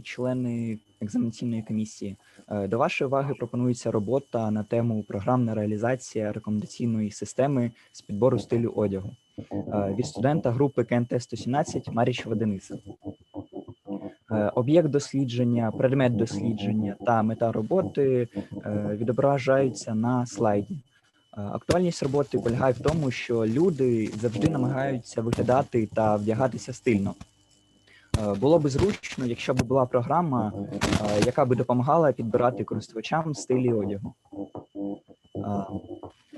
Члени екзаменаційної комісії, е, до вашої уваги пропонується робота на тему програмна реалізація рекомендаційної системи з підбору стилю одягу е, від студента групи КНТ 117 Марічева Дениса. Е, Об'єкт дослідження, предмет дослідження та мета роботи відображаються на слайді. Актуальність роботи полягає в тому, що люди завжди намагаються виглядати та вдягатися стильно. Е, Було би зручно, якщо б була програма, е, яка би допомагала підбирати користувачам стилі одягу. Е,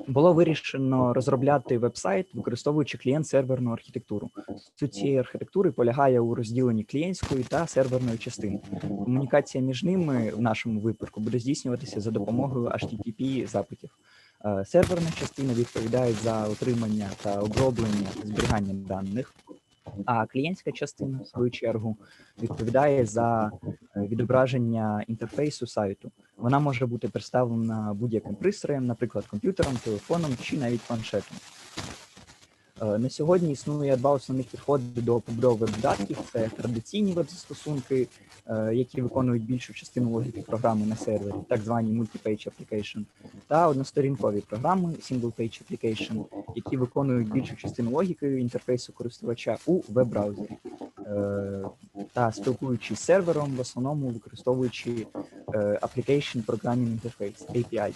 Було вирішено розробляти веб-сайт, використовуючи клієнт-серверну архітектуру. Суть цієї архітектури полягає у розділенні клієнтської та серверної частини. Комунікація між ними в нашому випадку буде здійснюватися за допомогою http запитів. Серверна частина відповідає за отримання та оброблення зберігання даних, а клієнтська частина, в свою чергу, відповідає за е, відображення інтерфейсу сайту. Вона може бути представлена будь-яким пристроєм, наприклад, комп'ютером, телефоном чи навіть планшетом. Е, На сьогодні існує два основних підходи до побудови веб-додатків. Це традиційні веб-застосунки, е, які виконують більшу частину логіки програми на сервері, так звані multi-page application, та односторінкові програми single-page application, які виконують більшу частину логіки інтерфейсу користувача у веб-браузері. Е, Та спілкуючись з сервером, в основному використовуючи Application Programming Interface API.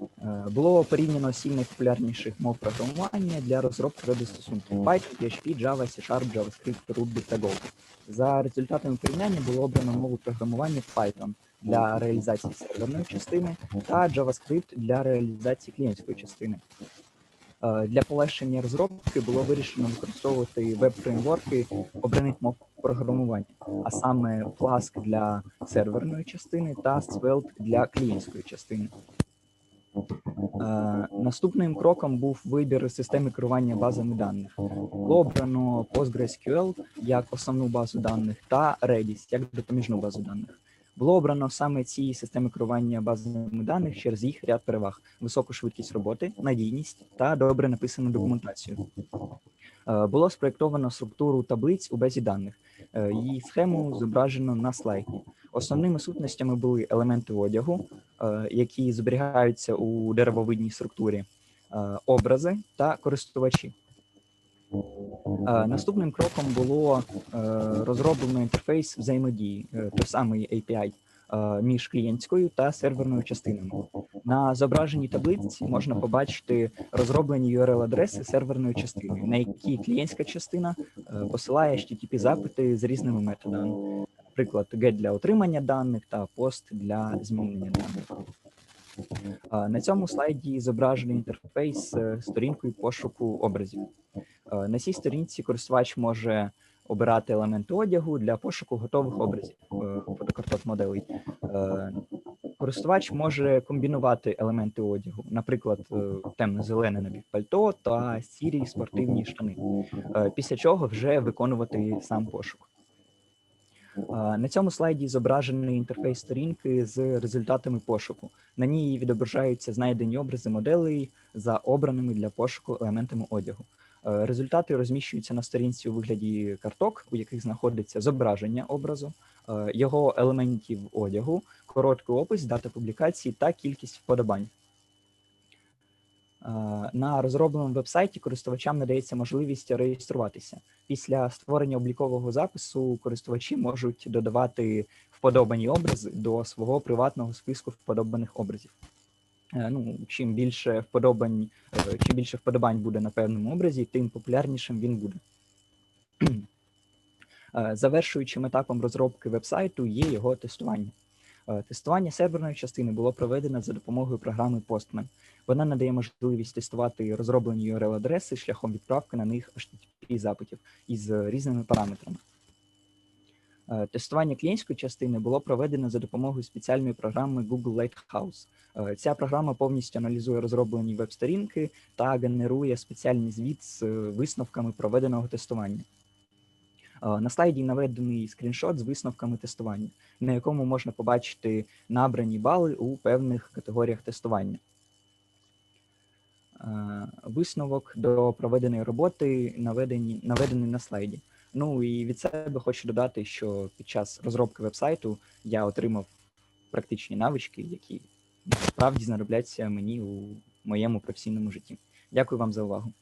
Е, Було порівняно сім найпопулярніших мов програмування для розробки веб-застосунків Python, PHP, Java, C-Sharp, JavaScript, Ruby та Go. За результатами порівняння було обрано мову програмування Python для реалізації серверної частини та JavaScript для реалізації клієнтської частини. Е, Для полегшення розробки було вирішено використовувати веб-фреймворки обраних мов програмування, а саме Flask для серверної частини та Svelte для клієнтської частини. Е, Наступним кроком був вибір системи керування базами даних. Було обрано PostgreSQL як основну базу даних та Redis як допоміжну базу даних. Було обрано саме ці системи керування базами даних через їх ряд переваг: високу швидкість роботи, надійність та добре написану документацію. Е, Було спроєктовано структуру таблиць у базі даних. Е, Її схему зображено на слайді. Основними сутностями були елементи одягу, е, які зберігаються у деревовидній структурі, е, образи та користувачі. Е, Наступним кроком було розроблено інтерфейс взаємодії, той самий API між клієнтською та серверною частинами. На зображеній таблиці можна побачити розроблені URL-адреси серверної частини, на які клієнтська частина посилає http запити з різними методами наприклад, get для отримання даних та пост для змінення даних. На цьому слайді зображений інтерфейс з сторінкою пошуку образів. На цій сторінці користувач може обирати елементи одягу для пошуку готових образів е, фотокарток моделей. Е, Користувач може комбінувати елементи одягу, наприклад, е, темно-зелене напівпальто та сірі спортивні штани, е, після чого вже виконувати сам пошук. На цьому слайді зображений інтерфейс сторінки з результатами пошуку. На ній відображаються знайдені образи моделей за обраними для пошуку елементами одягу. Результати розміщуються на сторінці у вигляді карток, у яких знаходиться зображення образу, його елементів одягу, короткий опис, дата публікації та кількість вподобань. На розробленому вебсайті користувачам надається можливість реєструватися. Після створення облікового запису користувачі можуть додавати вподобані образи до свого приватного списку вподобаних образів. Е, Ну, чим більше вподобань, е, чим більше вподобань буде на певному образі, тим популярнішим він буде. Е, Завершуючим етапом розробки вебсайту є його тестування. Е, Тестування серверної частини було проведено за допомогою програми Postman. Вона надає можливість тестувати розроблені URL-адреси шляхом відправки на них http запитів із різними параметрами. Е, Тестування клієнтської частини було проведено за допомогою спеціальної програми Google Lighthouse. Е, Ця програма повністю аналізує розроблені веб-сторінки та генерує спеціальний звіт з е, висновками проведеного тестування. Е, На слайді наведений скріншот з висновками тестування, на якому можна побачити набрані бали у певних категоріях тестування. Е, Висновок до проведеної роботи наведені, наведений на слайді. Ну і від себе хочу додати, що під час розробки вебсайту я отримав практичні навички, які справді знадобляться мені у моєму професійному житті. Дякую вам за увагу.